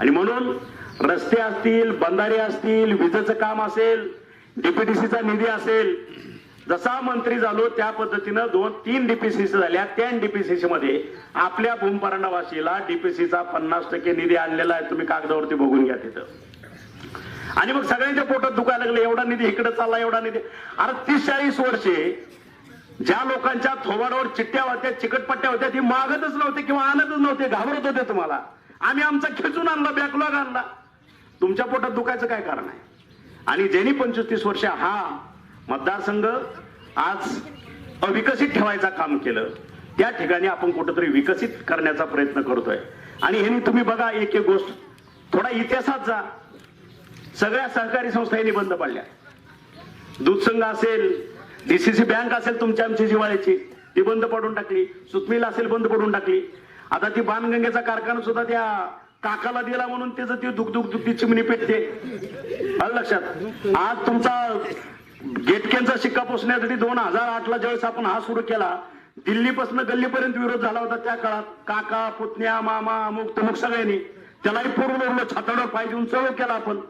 आणि म्हणून रस्ते असतील बंधारे असतील विजेचं काम असेल डीपीटीसीचा निधी असेल जसा मंत्री झालो त्या पद्धतीनं दोन तीन डीपीसीसी झाल्या त्या डीपीसीसी मध्ये आपल्या भूमपरांडावासीला डीपीसीचा पन्नास टक्के निधी आणलेला आहे तुम्ही कागदावरती बघून घ्या तिथं. आणि मग सगळ्यांच्या पोटात दुखायला लागलं एवढा निधी इकडे चालला एवढा निधी. अरे तीस चाळीस वर्षे ज्या लोकांच्या थोबाडावर चिट्ट्या होत्या चिकटपट्ट्या होत्या ती मागतच नव्हते किंवा आणतच नव्हते घाबरत होते तुम्हाला. आम्ही आमचा खेचून आणला बॅकलॉग आणला. तुमच्या पोटात दुखायचं काय कारण आहे? आणि ज्यांनी पंचवीस तीस वर्ष हा मतदारसंघ आज अविकसित ठेवायचं काम केलं त्या ठिकाणी आपण कुठंतरी विकसित करण्याचा प्रयत्न करतोय. आणि हे तुम्ही बघा एक एक गोष्ट. थोडा इतिहासात जा. सगळ्या सहकारी संस्था यांनी बंद पडल्या. दूध संघ असेल डीसीसी बँक असेल तुमच्या आमची जिवाळ्याची ती बंद पडून टाकली. सुतमिल असेल बंद पडून टाकली. आता ती बाणगंगेचा कारखाना सुद्धा त्या काकाला दिला म्हणून त्याचं ती दुख दुख दुखती चिमणी पेटते. आलं लक्षात? आज तुमचा गेटकेनचा शिक्का पुसण्यासाठी दोन हजार आठ ला ज्यावेळेस आपण हा सुरू केला दिल्लीपासून गल्लीपर्यंत विरोध झाला होता त्या काळात. काका पुतण्या मामा अमुक तमुक सगळ्यांनी. त्यालाही पूर्ण उरलं छाताडवर पाय देऊन चालू केला आपण.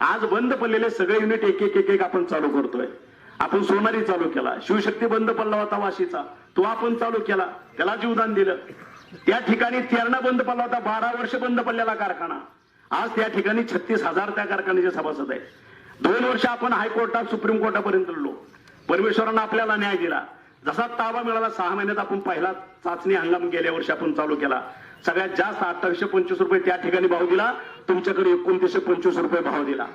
आज बंद पडलेले सगळे युनिट एक एक एक एक आपण चालू करतोय. आपण सोनारी चालू केला. शिवशक्ती बंद पडला होता वाशीचा. तो आपण चालू केला. त्याला जीवदान दिलं. त्या ठिकाणी तेरणा बंद पडला होता बारा वर्ष बंद पडलेला कारखाना. आज त्या ठिकाणी छत्तीस हजार त्या कारखान्याचे सभासद आहेत. दोन वर्ष आपण हायकोर्टात सुप्रीम कोर्टापर्यंत लढलो परमेश्वरानं आपल्याला न्याय दिला. जसा ताबा मिळाला सहा महिन्यात आपण पहिला चाचणी हंगाम गेल्या वर्षी आपण चालू केला. सगळ्यात जास्त अठ्ठावीसशे पंचवीस रुपये त्या ठिकाणी भाव दिला. तुमच्याकडे एकोणतीसशे पंचवीस रुपये भाव दिला.